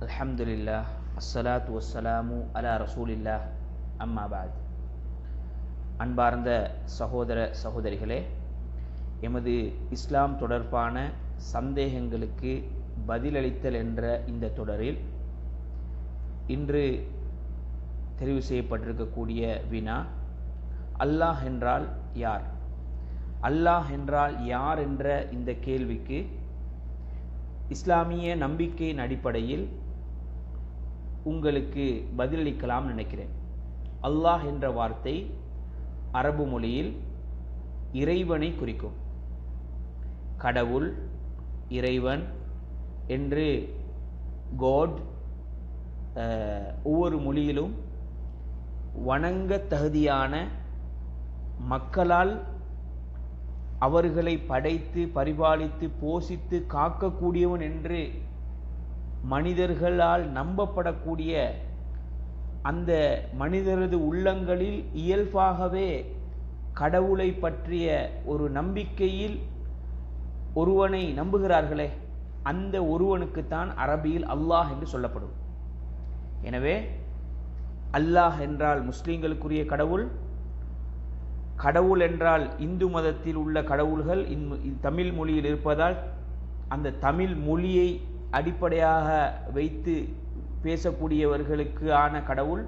அல்ஹம்துலில்லா அஸ்ஸலாத்து வஸ்ஸலாமு அலா ரசூலில்லா அம்மா பாத் அன்பார்ந்த சகோதர சகோதரிகளே எமது இஸ்லாம் தொடர்பான சந்தேகங்களுக்கு பதிலளித்தல் என்ற இந்த தொடரில் இன்று தெரிவு செய்யப்பட்டிருக்கக்கூடிய வினா அல்லாஹ் என்றால் யார்? அல்லாஹ் என்றால் யார் என்ற இந்த கேள்விக்கு இஸ்லாமிய நம்பிக்கையின் அடிப்படையில் உங்களுக்கு பதிலளிக்கலாம் நினைக்கிறேன். அல்லாஹ் என்ற வார்த்தை அரபு மொழியில் இறைவனை குறிக்கும். கடவுள் இறைவன் என்று கோட் ஒவ்வொரு மொழியிலும் வணங்க தகுதியான மக்களால் அவர்களை படைத்து பரிபாலித்து போஷித்து காக்கக்கூடியவன் என்று மனிதர்களால் நம்பப்படக்கூடிய அந்த மனிதரது உள்ளங்களில் இயல்பாகவே கடவுளை பற்றிய ஒரு நம்பிக்கையில் ஒருவனை நம்புகிறார்களே அந்த ஒருவனுக்குத்தான் அரபியில் அல்லாஹ் என்று சொல்லப்படும். எனவே அல்லாஹ் என்றால் முஸ்லீம்களுக்குரிய கடவுள் கடவுள் என்றால் இந்து மதத்தில் உள்ள கடவுள்கள் தமிழ் மொழியில் இருப்பதால் அந்த தமிழ் மொழியை அடிப்படையாக வைத்து பேசக்கூடியவர்களுக்கு ஆன கடவுள்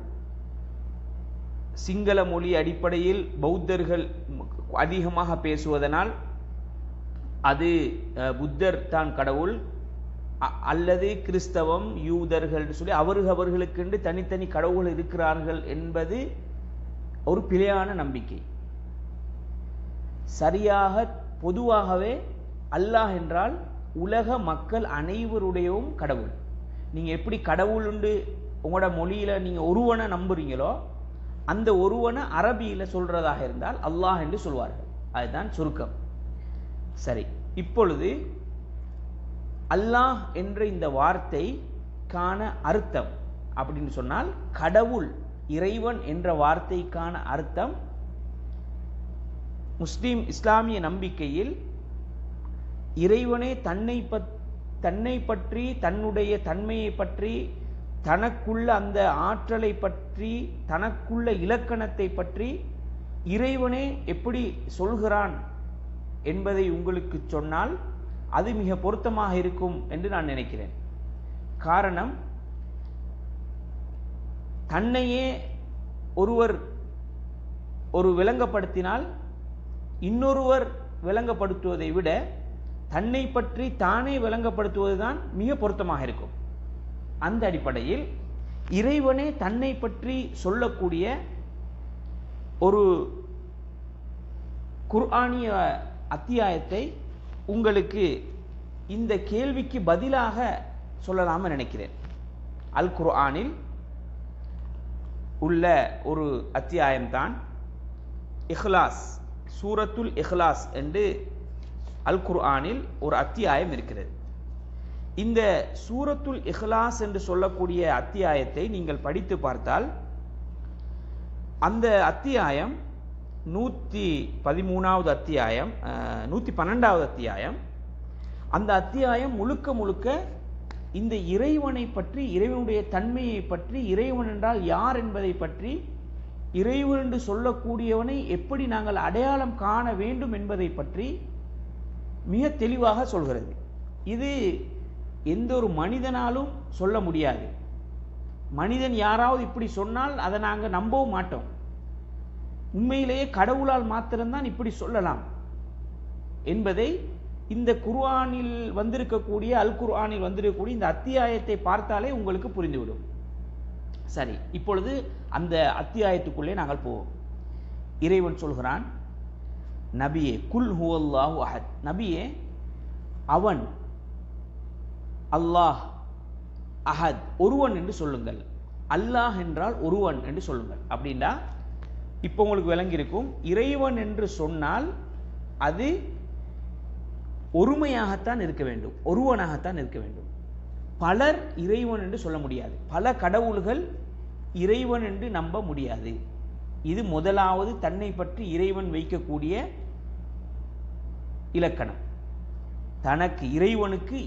சிங்கள மொழி அடிப்படையில் பௌத்தர்கள் அதிகமாக பேசுவதனால் அது புத்தர் தான் கடவுள் அல்லது கிறிஸ்தவம் யூதர்கள் சொல்லி அவர்கள் அவர்களுக்கென்று தனித்தனி கடவுள் இருக்கிறார்கள் என்பது ஒரு பிழையான நம்பிக்கை. சரியாக பொதுவாகவே அல்லாஹ் என்றால் உலக மக்கள் அனைவருடையவும் கடவுள். நீங்கள் எப்படி கடவுள் உண்டு? உங்களோட மொழியில் நீங்கள் ஒருவனை நம்புறீங்களோ அந்த ஒருவனை அரபியில் சொல்கிறதாக இருந்தால் அல்லாஹ் என்று சொல்வார்கள். அதுதான் சுருக்கம். சரி இப்பொழுது அல்லாஹ் என்ற இந்த வார்த்தைக்கான அர்த்தம் அப்படின்னு சொன்னால் கடவுள் இறைவன் என்ற வார்த்தைக்கான அர்த்தம் முஸ்லீம் இஸ்லாமிய நம்பிக்கையில் இறைவனே தன்னை பத் தன்னை பற்றி தன்னுடைய தன்மையை பற்றி தனக்குள்ள அந்த ஆற்றலை பற்றி தனக்குள்ள இலக்கணத்தை பற்றி இறைவனே எப்படி சொல்கிறான் என்பதை உங்களுக்கு சொன்னால் அது மிக பொருத்தமாக இருக்கும் என்று நான் நினைக்கிறேன். காரணம் தன்னையே ஒருவர் ஒரு விளங்கப்படுத்தினால் இன்னொருவர் விளங்கப்படுத்துவதை விட தன்னை பற்றி தானே விளங்கப்படுத்துவதுதான் மிக பொருத்தமாக இருக்கும். அந்த அடிப்படையில் இறைவனே தன்னை பற்றி சொல்லக்கூடிய ஒரு குர்ஆனிய அத்தியாயத்தை உங்களுக்கு இந்த கேள்விக்கு பதிலாக சொல்லலாம நினைக்கிறேன். அல் குர்ஆனில் உள்ள ஒரு அத்தியாயம்தான் இஹ்லாஸ் சூரத்துல் இஹ்லாஸ் என்று அல் குர்ஆனில் ஒரு அத்தியாயம் இருக்கிறது. இந்த சூரத்துல் இஹ்லாஸ் என்று சொல்லக்கூடிய அத்தியாயத்தை நீங்கள் படித்து பார்த்தால் அந்த அத்தியாயம் நூற்றி பதிமூணாவது அத்தியாயம் நூற்றி பன்னெண்டாவது அத்தியாயம் அந்த அத்தியாயம் முழுக்க முழுக்க இந்த இறைவனை பற்றி இறைவனுடைய தன்மையை பற்றி இறைவன் என்றால் யார் என்பதை பற்றி இறைவன் என்று சொல்லக்கூடியவனை எப்படி நாங்கள் அடையாளம் காண வேண்டும் என்பதை பற்றி மிக தெளிவாக சொல்கிறது. இது எந்த ஒரு மனிதனாலும் சொல்ல முடியாது. மனிதன் யாராவது இப்படி சொன்னால் அதை நாங்கள் நம்பவும் மாட்டோம். உண்மையிலேயே கடவுளால் மாத்திரம்தான் இப்படி சொல்லலாம் என்பதை இந்த குர்ஆனில் வந்திருக்கக்கூடிய அல் குர்ஆனில் வந்திருக்கக்கூடிய இந்த அத்தியாயத்தை பார்த்தாலே உங்களுக்கு புரிந்துவிடும். சரி இப்பொழுது அந்த அத்தியாயத்துக்குள்ளே நாங்கள் போவோம். இறைவன் சொல்கிறான் நபியே குல் ஹுவல்லாஹு அஹத். நபியே அவன் அல்லாஹ் அஹத். ஒருவன் என்று சொல்லுங்கள். அல்லாஹ் என்றால் ஒருவன் என்று சொல்லுங்கள். அப்படின்னா இப்போ உங்களுக்கு விளங்கியிருக்கும் இறைவன் என்று சொன்னால் அது ஒருமையாகத்தான் இருக்க வேண்டும். ஒருவனாகத்தான் இருக்க வேண்டும். பலர் இறைவன் என்று சொல்ல முடியாது. பல கடவுள்கள் இறைவன் என்று நம்ப முடியாது. இது முதலாவது தன்னை பற்றி இறைவன் வைக்கக்கூடிய இலக்கணம். தனக்கு இறைவனுக்கு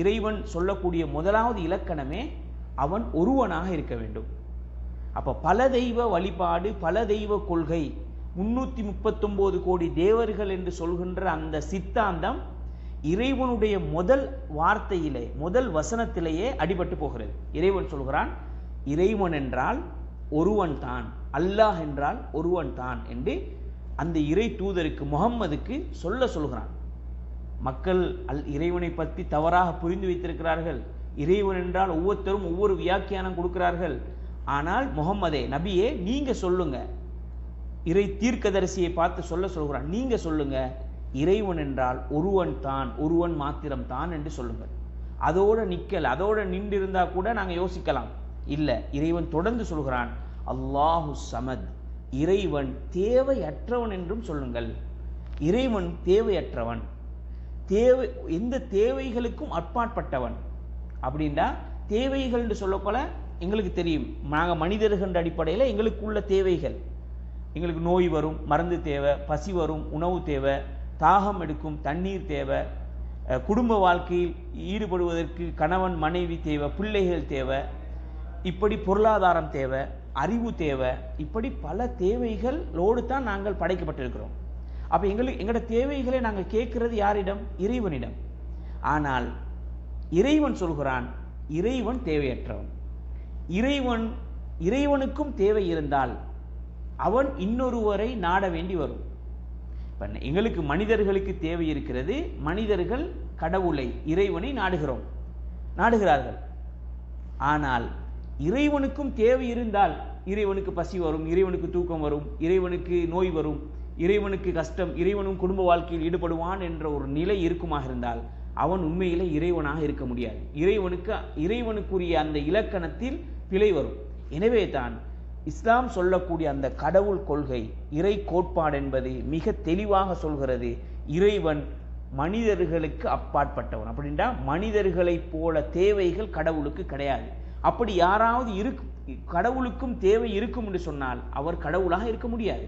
இறைவன் சொல்லக்கூடிய முதலாவது இலக்கணமே அவன் ஒருவனாக இருக்க வேண்டும். அப்ப பல தெய்வ வழிபாடு பல தெய்வ கொள்கை முன்னூத்தி முப்பத்தொம்போது கோடி தேவர்கள் என்று சொல்கின்ற அந்த சித்தாந்தம் இறைவனுடைய முதல் வார்த்தையிலே முதல் வசனத்திலேயே அடிபட்டு போகிறது. இறைவன் சொல்கிறான் இறைவன் என்றால் ஒருவன் தான் அல்லாஹ் என்றால் ஒருவன் தான் என்று அந்த இறை தூதருக்கு முகம்மதுக்கு சொல்ல சொல்கிறான். மக்கள் அல் இறைவனை பற்றி தவறாக புரிந்து வைத்திருக்கிறார்கள். இறைவன் என்றால் ஒவ்வொருத்தரும் ஒவ்வொரு வியாக்கியானம் கொடுக்கிறார்கள். ஆனால் முகம்மதே நபியே நீங்கள் சொல்லுங்க. இறை தீர்க்கதரிசியை பார்த்து சொல்ல சொல்கிறான். நீங்கள் சொல்லுங்க. இறைவன் என்றால் ஒருவன் தான் ஒருவன் மாத்திரம் தான் என்று சொல்லுங்கள். அதோடு நிற்கல் அதோடு நின்று கூட நாங்கள் யோசிக்கலாம். இல்லை இறைவன் தொடர்ந்து சொல்கிறான் அல்லாஹு சமத். இறைவன் தேவையற்றவன் என்றும் சொல்லுங்கள். இறைவன் தேவையற்றவன். தேவை எந்த தேவைகளுக்கும் அப்பாற்பட்டவன். அப்படின்னா தேவைகள் என்று சொல்லப்போல எங்களுக்கு தெரியும். நாங்கள் மனிதர்கள் அடிப்படையில் எங்களுக்குள்ள தேவைகள். எங்களுக்கு நோய் வரும் மருந்து தேவை பசி வரும் உணவு தேவை தாகம் எடுக்கும் தண்ணீர் தேவை குடும்ப வாழ்க்கையில் ஈடுபடுவதற்கு கணவன் மனைவி தேவை பிள்ளைகள் தேவை இப்படி பொருளாதாரம் தேவை அறிவு தேவை. இப்படி பல தேவைகளோடு தான் நாங்கள் படைக்கப்பட்டிருக்கிறோம். அப்போ எங்களுக்கு எங்களோட தேவைகளை நாங்கள் கேட்கிறது யாரிடம்? இறைவனிடம். ஆனால் இறைவன் சொல்கிறான் இறைவன் தேவையற்றவன். இறைவன் இறைவனுக்கும் தேவை இருந்தால் அவன் இன்னொருவரை நாட வேண்டி வரும். இப்ப எங்களுக்கு மனிதர்களுக்கு தேவை இருக்கிறது மனிதர்கள் கடவுளை இறைவனை நாடுகிறோம். நாடுகிறார்கள். ஆனால் இறைவனுக்கும் தேவை இருந்தால் இறைவனுக்கு பசி வரும் இறைவனுக்கு தூக்கம் வரும் இறைவனுக்கு நோய் வரும் இறைவனுக்கு கஷ்டம் இறைவனும் குடும்ப வாழ்க்கையில் ஈடுபடுவான் என்ற ஒரு நிலை இருக்குமாக இருந்தால் அவன் உண்மையிலே இறைவனாக இருக்க முடியாது. இறைவனுக்கு இறைவனுக்குரிய அந்த இலக்கணத்தில் பிழை வரும். எனவே தான் இஸ்லாம் சொல்லக்கூடிய அந்த கடவுள் கொள்கை இறை கோட்பாடு என்பது மிக தெளிவாக சொல்கிறது இறைவன் மனிதர்களுக்கு அப்பாற்பட்டவன். அப்படின்றா மனிதர்களைப் போல தேவைகள் கடவுளுக்கு கிடையாது. அப்படி யாராவது இருக்கு கடவுளுக்கும் தேவை இருக்கும் என்று சொன்னால் அவர் கடவுளாக இருக்க முடியாது.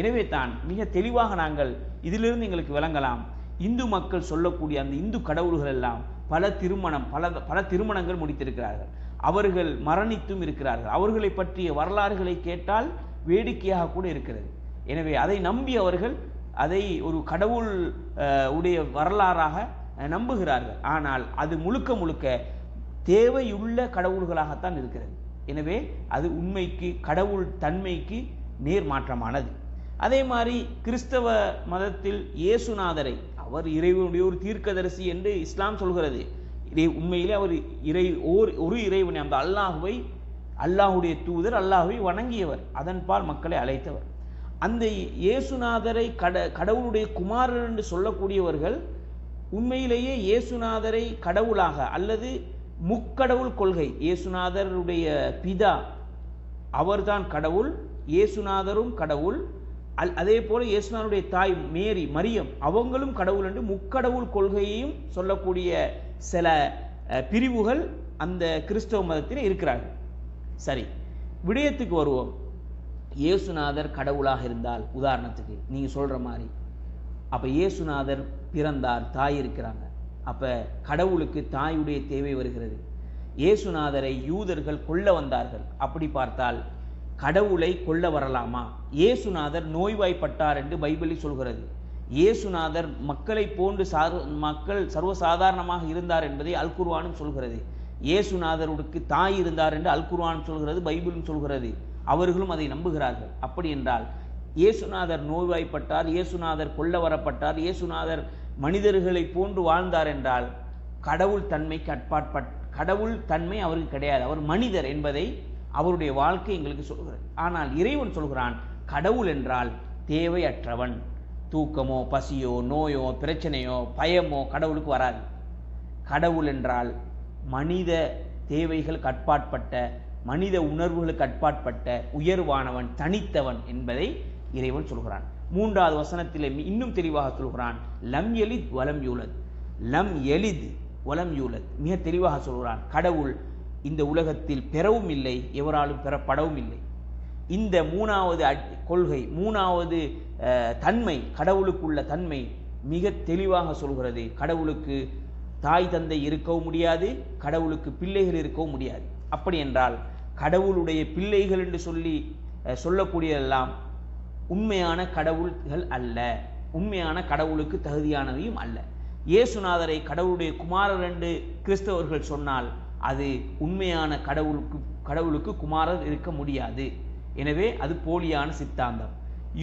எனவே தான் மிக தெளிவாக நாங்கள் இதிலிருந்து எங்களுக்கு விளங்கலாம். இந்து மக்கள் சொல்லக்கூடிய அந்த இந்து கடவுள்கள் எல்லாம் பல திருமணம் பல பல திருமணங்கள் முடித்திருக்கிறார்கள். அவர்கள் மரணித்தும் இருக்கிறார்கள். அவர்களை பற்றிய வரலாறுகளை கேட்டால் வேடிக்கையாக கூட இருக்கிறது. எனவே அதை நம்பி அவர்கள் அதை ஒரு கடவுள் உடைய வரலாறாக நம்புகிறார்கள். ஆனால் அது முழுக்க முழுக்க தேவையுள்ள கடவுள்களாகத்தான் இருக்கிறது. எனவே அது உண்மைக்கு கடவுள் தன்மைக்கு நேர் மாற்றமானது. அதே மாதிரி கிறிஸ்தவ மதத்தில் இயேசுநாதரை அவர் இறைவனுடைய ஒரு தீர்க்கதரிசி என்று இஸ்லாம் சொல்கிறது. இதை உண்மையிலே அவர் இறை ஓர் ஒரு இறைவனை அந்த அல்லாஹுவை அல்லாஹுடைய தூதர் அல்லாஹுவை வணங்கியவர் அதன்பால் மக்களை அழைத்தவர். அந்த இயேசுநாதரை கட கடவுளுடைய குமாரர் என்று சொல்லக்கூடியவர்கள் உண்மையிலேயே இயேசுநாதரை கடவுளாக அல்லது முக்கடவுள் கொள்கை. இயேசுநாதருடைய பிதா அவர்தான் கடவுள் இயேசுநாதரும் கடவுள் அல் அதே போல இயேசுநாதருடைய தாய் மேரி மரியம் அவங்களும் கடவுள் என்று முக்கடவுள் கொள்கையையும் சொல்லக்கூடிய சில பிரிவுகள் அந்த கிறிஸ்தவ மதத்தில் இருக்கிறார்கள். சரி விடயத்துக்கு வருவோம். இயேசுநாதர் கடவுளாக இருந்தால் உதாரணத்துக்கு நீங்கள் சொல்கிற மாதிரி அப்போ இயேசுநாதர் பிறந்தார் தாய் இருக்கிறாங்க. அப்போ கடவுளுக்கு தாயுடைய தேவை வருகிறது. இயேசுநாதரை யூதர்கள் கொல்ல வந்தார்கள். அப்படி பார்த்தால் கடவுளை கொல்ல வரலாமா? இயேசுநாதர் நோய்வாய்ப்பட்டார் என்று பைபிளில் சொல்கிறது. இயேசுநாதர் மக்களை போன்று சார் மக்கள் சர்வசாதாரணமாக இருந்தார் என்பதை அல்குர்வானும் சொல்கிறது. இயேசுநாதருக்கு தாய் இருந்தார் என்று அல்குர்வானும் சொல்கிறது பைபிளும் சொல்கிறது. அவர்களும் அதை நம்புகிறார்கள். அப்படி என்றால் இயேசுநாதர் நோய்வாய்ப்பட்டார் இயேசுநாதர் கொல்ல வரப்பட்டார் இயேசுநாதர் மனிதர்களை போன்று வாழ்ந்தார் என்றால் கடவுள் தன்மைக்கு அட்பாட்பட் கடவுள் தன்மை அவருக்கு கிடையாது. அவர் மனிதர் என்பதை அவருடைய வாழ்க்கை எங்களுக்கு சொல்கிறது. ஆனால் இறைவன் சொல்கிறான் கடவுள் என்றால் தேவையற்றவன். தூக்கமோ பசியோ நோயோ பிரச்சனையோ பயமோ கடவுளுக்கு வராது. கடவுள் என்றால் மனித தேவைகளுக்கு அட்பாட்பட்ட மனித உணர்வுகளுக்கு அட்பாட்பட்ட உயர்வானவன் தனித்தவன் என்பதை இறைவன் சொல்கிறான். மூன்றாவது வசனத்தில் இன்னும் தெளிவாக சொல்கிறான் லம் எலித் வலம் யூலத். லம் எலித் வலம் யூலத். மிக தெளிவாக சொல்கிறான் கடவுள் இந்த உலகத்தில் பெறவும் இல்லை எவராலும் பெறப்படவும் இல்லை. இந்த மூணாவது அட்- கொள்கை மூணாவது தன்மை கடவுளுக்குள்ள தன்மை மிக தெளிவாக சொல்கிறது. கடவுளுக்கு தாய் தந்தை இருக்கவும் முடியாது கடவுளுக்கு பிள்ளைகள் இருக்கவும் முடியாது. அப்படி என்றால் கடவுளுடைய பிள்ளைகள் என்று சொல்லி சொல்லக்கூடியதெல்லாம் உண்மையான கடவுள்கள் அல்ல. உண்மையான கடவுளுக்கு தகுதியானவையும் அல்ல. இயேசுநாதரை கடவுளுடைய குமாரர் என்று கிறிஸ்தவர்கள் சொன்னால் அது உண்மையான கடவுளுக்கு கடவுளுக்கு குமாரர் இருக்க முடியாது. எனவே அது போலியான சித்தாந்தம்.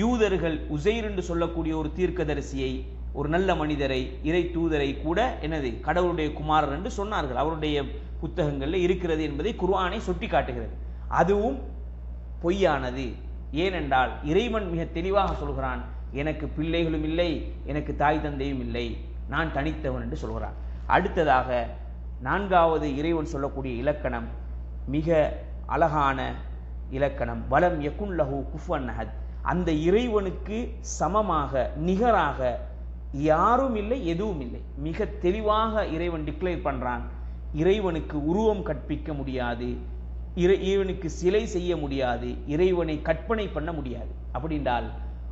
யூதர்கள் உசைர் என்று சொல்லக்கூடிய ஒரு தீர்க்கதரிசியை ஒரு நல்ல மனிதரை இறை தூதரை கூட எனது கடவுளுடைய குமாரர் என்று சொன்னார்கள். அவருடைய புத்தகங்களில் இருக்கிறது என்பதை குர்ஆனை சுட்டி காட்டுகிறது அதுவும் பொய்யானது. ஏனென்றால் இறைவன் மிக தெளிவாக சொல்கிறான் எனக்கு பிள்ளைகளும் இல்லை எனக்கு தாய் தந்தையும் இல்லை. நான் தனித்தவன் என்று சொல்கிறான். அடுத்ததாக நான்காவது இறைவன் சொல்லக்கூடிய இலக்கணம் மிக அழகான இலக்கணம் வலம் யகுன் லஹு குஃபன் அஹத் அந்த இறைவனுக்கு சமமாக நிகராக யாரும் இல்லை எதுவும் இல்லை. மிக தெளிவாக இறைவன் டிக்ளேர் பண்ணுறான் இறைவனுக்கு உருவம் கற்பிக்க முடியாது இறை இறைவனுக்கு சிலை செய்ய முடியாது இறைவனை கற்பனை பண்ண முடியாது. அப்படின்றால்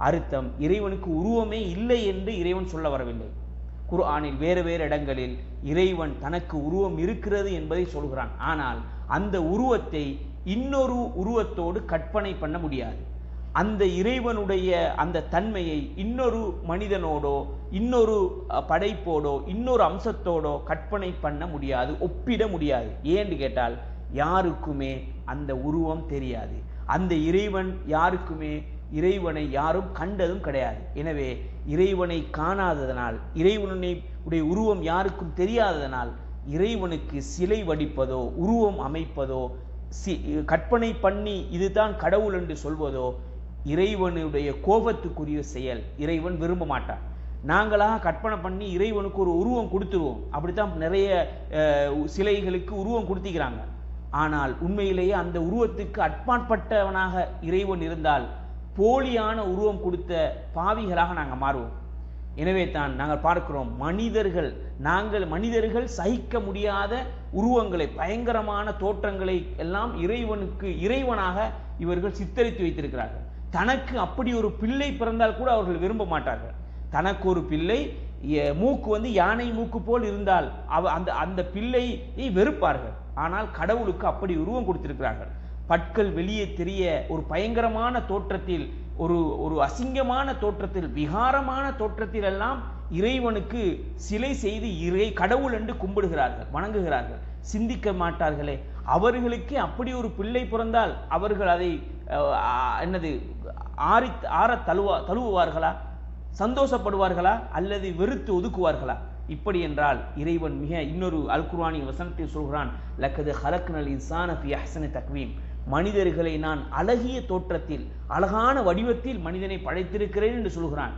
அர்த்தம் இறைவனுக்கு உருவமே இல்லை என்று இறைவன் சொல்ல வரவில்லை. குர்ஆனில் வேறு வேறு இடங்களில் இறைவன் தனக்கு உருவம் இருக்கிறது என்பதை சொல்கிறான். ஆனால் அந்த உருவத்தை இன்னொரு உருவத்தோடு கற்பனை பண்ண முடியாது. அந்த இறைவனுடைய அந்த தன்மையை இன்னொரு மனிதனோடோ இன்னொரு படைப்போடோ இன்னொரு அம்சத்தோடோ கற்பனை பண்ண முடியாது ஒப்பிட முடியாது. ஏன்னு கேட்டால் யாருக்குமே அந்த உருவம் தெரியாது. அந்த இறைவன் யாருக்குமே இறைவனை யாரும் கண்டதும் கிடையாது. எனவே இறைவனை காணாததனால் இறைவனை உடைய உருவம் யாருக்கும் தெரியாததனால் இறைவனுக்கு சிலை வடிப்பதோ உருவம் அமைப்பதோ சி கற்பனை பண்ணி இதுதான் கடவுள் என்று சொல்வதோ இறைவனுடைய கோபத்துக்குரிய செயல். இறைவன் விரும்ப மாட்டான். நாங்களாக கற்பனை பண்ணி இறைவனுக்கு ஒரு உருவம் கொடுத்துருவோம். அப்படித்தான் நிறைய சிலைகளுக்கு உருவம் கொடுத்திக்கிறாங்க ஆனால் உண்மையிலேயே அந்த உருவத்துக்கு அட்பாற்பட்டவனாக இறைவன் இருந்தால் போலியான உருவம் கொடுத்த பாவிகளாக நாங்கள் மாறுவோம். எனவே தான் நாங்கள் பார்க்கிறோம் மனிதர்கள் நாங்கள் மனிதர்கள் சகிக்க முடியாத உருவங்களை பயங்கரமான தோற்றங்களை எல்லாம் இறைவனுக்கு இறைவனாக இவர்கள் சித்தரித்து வைத்திருக்கிறார்கள். தனக்கு அப்படி ஒரு பிள்ளை பிறந்தால் கூட அவர்கள் விரும்ப மாட்டார்கள். தனக்கு ஒரு பிள்ளை மூக்கு வந்து யானை மூக்கு போல் இருந்தால் அவ அந்த அந்த பிள்ளையை வெறுப்பார்கள். ஆனால் கடவுளுக்கு அப்படி உருவம் கொடுத்திருக்கிறார்கள். பற்கள் வெளியே தெரிய ஒரு பயங்கரமான தோற்றத்தில் ஒரு ஒரு அசிங்கமான தோற்றத்தில் விகாரமான தோற்றத்தில் எல்லாம் இறைவனுக்கு சிலை செய்து இறை கடவுள் என்று கும்பிடுகிறார்கள் வணங்குகிறார்கள். சிந்திக்க மாட்டார்களே. அவர்களுக்கே அப்படி ஒரு பிள்ளை பிறந்தால் அவர்கள் அதை என்னது ஆரி ஆற தழுவா தழுவுவார்களா? சந்தோஷப்படுவார்களா அல்லது வெறுத்து ஒதுக்குவார்களா? இப்படி என்றால் இறைவன் மிக இன்னொரு அல்குர்வானி வசனத்தை வசனத்தில் சொல்கிறான் லக்கது ஹலக்னல் இன்சான ஃபி அஹ்சனி தக்வீம். மனிதர்களை நான் அழகிய தோற்றத்தில் அழகான வடிவத்தில் மனிதனை படைத்திருக்கிறேன் என்று சொல்கிறான்.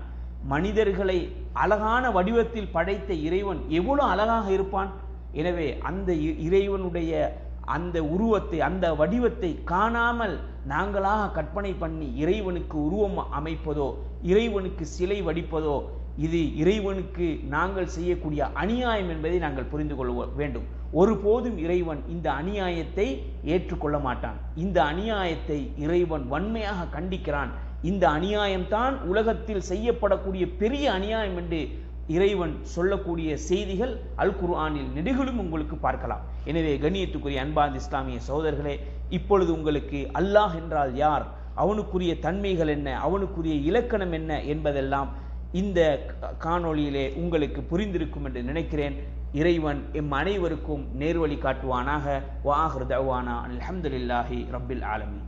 மனிதர்களை அழகான வடிவத்தில் படைத்த இறைவன் எவ்வளோ அழகாக இருப்பான்? எனவே அந்த இ- இறைவனுடைய அந்த உருவத்தை அந்த வடிவத்தை காணாமல் நாங்களாக கற்பனை பண்ணி இறைவனுக்கு உருவம் அமைப்பதோ இறைவனுக்கு சிலை வடிப்பதோ இது இறைவனுக்கு நாங்கள் செய்யக்கூடிய அநியாயம் என்பதை நாங்கள் புரிந்து கொள்ள வேண்டும். ஒருபோதும் இறைவன் இந்த அநியாயத்தை ஏற்றுக்கொள்ள மாட்டான். இந்த அநியாயத்தை இறைவன் வன்மையாக கண்டிக்கிறான். இந்த அநியாயம்தான் உலகத்தில் செய்யப்படக்கூடிய பெரிய அநியாயம் என்று இறைவன் சொல்லக்கூடிய செய்திகள் அல் குர்ஆனில் நெடுகளும் உங்களுக்கு பார்க்கலாம். எனவே கண்ணியத்துக்குரிய அன்பார்ந்த இஸ்லாமிய சகோதரர்களே இப்பொழுது உங்களுக்கு அல்லாஹ் என்றால் யார்? அவனுக்குரிய தன்மைகள் என்ன? அவனுக்குரிய இலக்கணம் என்ன என்பதெல்லாம் இந்த காணொளியிலே உங்களுக்கு புரிந்திருக்கும் என்று நினைக்கிறேன். இறைவன் எம் அனைவருக்கும் நேர்வழி காட்டுவானாக. வாஹர் தவானா அல்ஹம்துலில்லாஹி ரப்பில் ஆலமி